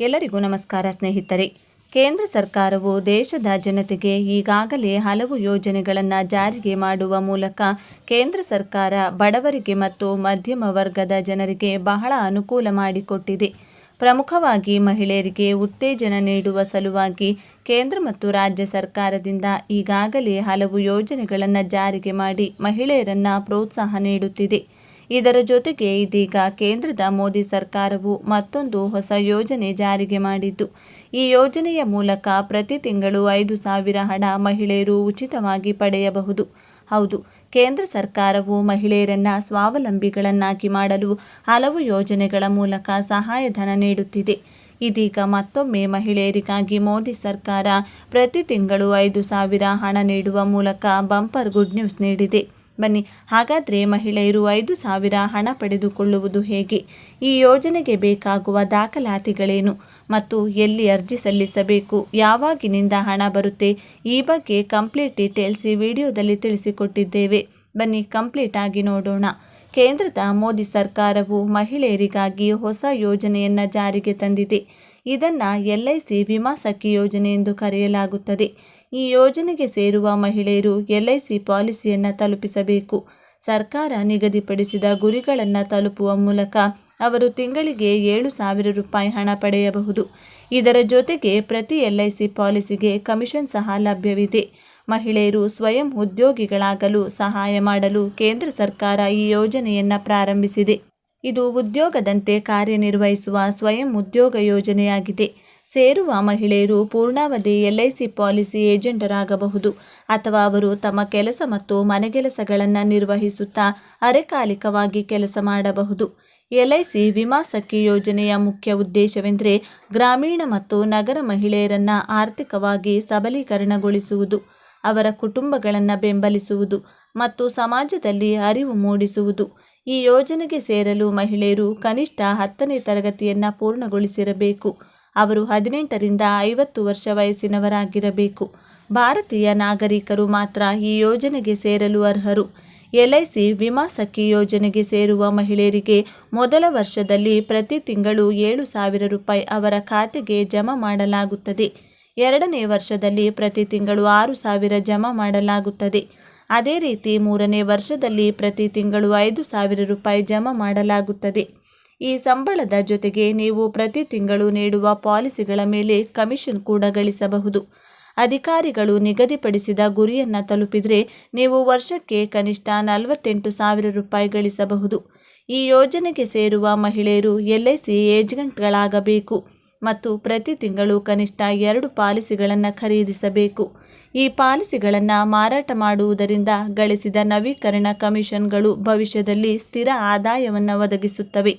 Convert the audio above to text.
ಎಲ್ಲರಿಗೂ ನಮಸ್ಕಾರ ಸ್ನೇಹಿತರೆ. ಕೇಂದ್ರ ಸರ್ಕಾರವು ದೇಶದ ಜನತೆಗೆ ಈಗಾಗಲೇ ಹಲವು ಯೋಜನೆಗಳನ್ನು ಜಾರಿಗೆ ಮಾಡುವ ಮೂಲಕ ಕೇಂದ್ರ ಸರ್ಕಾರ ಬಡವರಿಗೆ ಮತ್ತು ಮಧ್ಯಮ ವರ್ಗದ ಜನರಿಗೆ ಬಹಳ ಅನುಕೂಲ ಮಾಡಿಕೊಟ್ಟಿದೆ. ಪ್ರಮುಖವಾಗಿ ಮಹಿಳೆಯರಿಗೆ ಉತ್ತೇಜನ ನೀಡುವ ಸಲುವಾಗಿ ಕೇಂದ್ರ ಮತ್ತು ರಾಜ್ಯ ಸರ್ಕಾರದಿಂದ ಈಗಾಗಲೇ ಹಲವು ಯೋಜನೆಗಳನ್ನು ಜಾರಿಗೆ ಮಾಡಿ ಮಹಿಳೆಯರನ್ನು ಪ್ರೋತ್ಸಾಹ ನೀಡುತ್ತಿದೆ. ಇದರ ಜೊತೆಗೆ ಇದೀಗ ಕೇಂದ್ರದ ಮೋದಿ ಸರ್ಕಾರವು ಮತ್ತೊಂದು ಹೊಸ ಯೋಜನೆ ಜಾರಿಗೆ ಮಾಡಿದ್ದು. ಈ ಯೋಜನೆಯ ಮೂಲಕ ಪ್ರತಿ ತಿಂಗಳು ಐದು ಸಾವಿರ ಹಣ ಮಹಿಳೆಯರು ಉಚಿತವಾಗಿ ಪಡೆಯಬಹುದು. ಹೌದು, ಕೇಂದ್ರ ಸರ್ಕಾರವು ಮಹಿಳೆಯರನ್ನ ಸ್ವಾವಲಂಬಿಗಳನ್ನಾಗಿ ಮಾಡಲು ಹಲವು ಯೋಜನೆಗಳ ಮೂಲಕ ಸಹಾಯಧನ ನೀಡುತ್ತಿದೆ. ಇದೀಗ ಮತ್ತೊಮ್ಮೆ ಮಹಿಳೆಯರಿಗಾಗಿ ಮೋದಿ ಸರ್ಕಾರ ಪ್ರತಿ ತಿಂಗಳು ಐದು ಸಾವಿರ ಹಣ ನೀಡುವ ಮೂಲಕ ಬಂಪರ್ ಗುಡ್ ನ್ಯೂಸ್ ನೀಡಿದೆ. ಬನ್ನಿ. ಹಾಗಾದರೆ ಮಹಿಳೆಯರು ಐದು ಸಾವಿರ ಹಣ ಪಡೆದುಕೊಳ್ಳುವುದು ಹೇಗೆ? ಈ ಯೋಜನೆಗೆ ಬೇಕಾಗುವ ದಾಖಲಾತಿಗಳೇನು? ಮತ್ತು ಎಲ್ಲಿ ಅರ್ಜಿ ಸಲ್ಲಿಸಬೇಕು? ಯಾವಾಗಿನಿಂದ ಹಣ ಬರುತ್ತೆ? ಈ ಬಗ್ಗೆ ಕಂಪ್ಲೀಟ್ ಡೀಟೇಲ್ಸ್ ಈ ವಿಡಿಯೋದಲ್ಲಿ ತಿಳಿಸಿಕೊಟ್ಟಿದ್ದೇವೆ. ಬನ್ನಿ ಕಂಪ್ಲೀಟ್ ಆಗಿ ನೋಡೋಣ. ಕೇಂದ್ರದ ಮೋದಿ ಸರ್ಕಾರವು ಮಹಿಳೆಯರಿಗಾಗಿ ಹೊಸ ಯೋಜನೆಯನ್ನು ಜಾರಿಗೆ ತಂದಿದೆ. ಇದನ್ನು ಎಲ್ ಐ ಸಿ ವಿಮಾ ಸಖಿ ಯೋಜನೆ ಎಂದು ಕರೆಯಲಾಗುತ್ತದೆ. ಈ ಯೋಜನೆಗೆ ಸೇರುವ ಮಹಿಳೆಯರು ಎಲ್ಐಸಿ ಪಾಲಿಸಿಯನ್ನು ತಲುಪಿಸಬೇಕು. ಸರ್ಕಾರ ನಿಗದಿಪಡಿಸಿದ ಗುರಿಗಳನ್ನು ತಲುಪುವ ಮೂಲಕ ಅವರು ತಿಂಗಳಿಗೆ ಏಳು ಸಾವಿರ ರೂಪಾಯಿ ಹಣ ಪಡೆಯಬಹುದು. ಇದರ ಜೊತೆಗೆ ಪ್ರತಿ ಎಲ್ ಐ ಸಿ ಪಾಲಿಸಿಗೆ ಕಮಿಷನ್ ಸಹ ಲಭ್ಯವಿದೆ. ಮಹಿಳೆಯರು ಸ್ವಯಂ ಉದ್ಯೋಗಿಗಳಾಗಲು ಸಹಾಯ ಮಾಡಲು ಕೇಂದ್ರ ಸರ್ಕಾರ ಈ ಯೋಜನೆಯನ್ನು ಪ್ರಾರಂಭಿಸಿದೆ. ಇದು ಉದ್ಯೋಗದಂತೆ ಕಾರ್ಯನಿರ್ವಹಿಸುವ ಸ್ವಯಂ ಉದ್ಯೋಗ ಯೋಜನೆಯಾಗಿದೆ. ಸೇರುವ ಮಹಿಳೆಯರು ಪೂರ್ಣಾವಧಿ ಎಲ್ಐಸಿ ಪಾಲಿಸಿ ಏಜೆಂಟರಾಗಬಹುದು. ಅಥವಾ ಅವರು ತಮ್ಮ ಕೆಲಸ ಮತ್ತು ಮನೆಗೆಲಸಗಳನ್ನು ನಿರ್ವಹಿಸುತ್ತಾ ಅರೆಕಾಲಿಕವಾಗಿ ಕೆಲಸ ಮಾಡಬಹುದು. ಎಲ್ಐಸಿ ವಿಮಾ ಸಖಿ ಯೋಜನೆಯ ಮುಖ್ಯ ಉದ್ದೇಶವೆಂದರೆ ಗ್ರಾಮೀಣ ಮತ್ತು ನಗರ ಮಹಿಳೆಯರನ್ನು ಆರ್ಥಿಕವಾಗಿ ಸಬಲೀಕರಣಗೊಳಿಸುವುದು, ಅವರ ಕುಟುಂಬಗಳನ್ನು ಬೆಂಬಲಿಸುವುದು ಮತ್ತು ಸಮಾಜದಲ್ಲಿ ಅರಿವು ಮೂಡಿಸುವುದು. ಈ ಯೋಜನೆಗೆ ಸೇರಲು ಮಹಿಳೆಯರು ಕನಿಷ್ಠ ಹತ್ತನೇ ತರಗತಿಯನ್ನು ಪೂರ್ಣಗೊಳಿಸಿರಬೇಕು. ಅವರು ಹದಿನೆಂಟರಿಂದ ಐವತ್ತು ವರ್ಷ ವಯಸ್ಸಿನವರಾಗಿರಬೇಕು. ಭಾರತೀಯ ನಾಗರಿಕರು ಮಾತ್ರ ಈ ಯೋಜನೆಗೆ ಸೇರಲು ಅರ್ಹರು. ಎಲ್ಐಸಿ ವಿಮಾ ಸಖಿ ಯೋಜನೆಗೆ ಸೇರುವ ಮಹಿಳೆಯರಿಗೆ ಮೊದಲ ವರ್ಷದಲ್ಲಿ ಪ್ರತಿ ತಿಂಗಳು ಏಳು ಸಾವಿರ ರೂಪಾಯಿ ಅವರ ಖಾತೆಗೆ ಜಮಾ ಮಾಡಲಾಗುತ್ತದೆ. ಎರಡನೇ ವರ್ಷದಲ್ಲಿ ಪ್ರತಿ ತಿಂಗಳು ಆರು ಸಾವಿರ ಜಮಾ ಮಾಡಲಾಗುತ್ತದೆ. ಅದೇ ರೀತಿ ಮೂರನೇ ವರ್ಷದಲ್ಲಿ ಪ್ರತಿ ತಿಂಗಳು ಐದು ಸಾವಿರ ರೂಪಾಯಿ ಜಮಾ ಮಾಡಲಾಗುತ್ತದೆ. ಈ ಸಂಬಳದ ಜೊತೆಗೆ ನೀವು ಪ್ರತಿ ತಿಂಗಳು ನೀಡುವ ಪಾಲಿಸಿಗಳ ಮೇಲೆ ಕಮಿಷನ್ ಕೂಡ ಗಳಿಸಬಹುದು. ಅಧಿಕಾರಿಗಳು ನಿಗದಿಪಡಿಸಿದ ಗುರಿಯನ್ನು ತಲುಪಿದರೆ ನೀವು ವರ್ಷಕ್ಕೆ ಕನಿಷ್ಠ ನಲವತ್ತೆಂಟು ಸಾವಿರ ರೂಪಾಯಿ ಗಳಿಸಬಹುದು. ಈ ಯೋಜನೆಗೆ ಸೇರುವ ಮಹಿಳೆಯರು ಎಲ್ಐಸಿ ಏಜೆಂಟ್ಗಳಾಗಬೇಕು. ಮತ್ತು ಪ್ರತಿ ತಿಂಗಳು ಕನಿಷ್ಠ ಎರಡು ಪಾಲಿಸಿಗಳನ್ನು ಖರೀದಿಸಬೇಕು. ಈ ಪಾಲಿಸಿಗಳನ್ನು ಮಾರಾಟ ಮಾಡುವುದರಿಂದ ಗಳಿಸಿದ ನವೀಕರಣ ಕಮಿಷನ್ಗಳು ಭವಿಷ್ಯದಲ್ಲಿ ಸ್ಥಿರ ಆದಾಯವನ್ನು ಒದಗಿಸುತ್ತವೆ.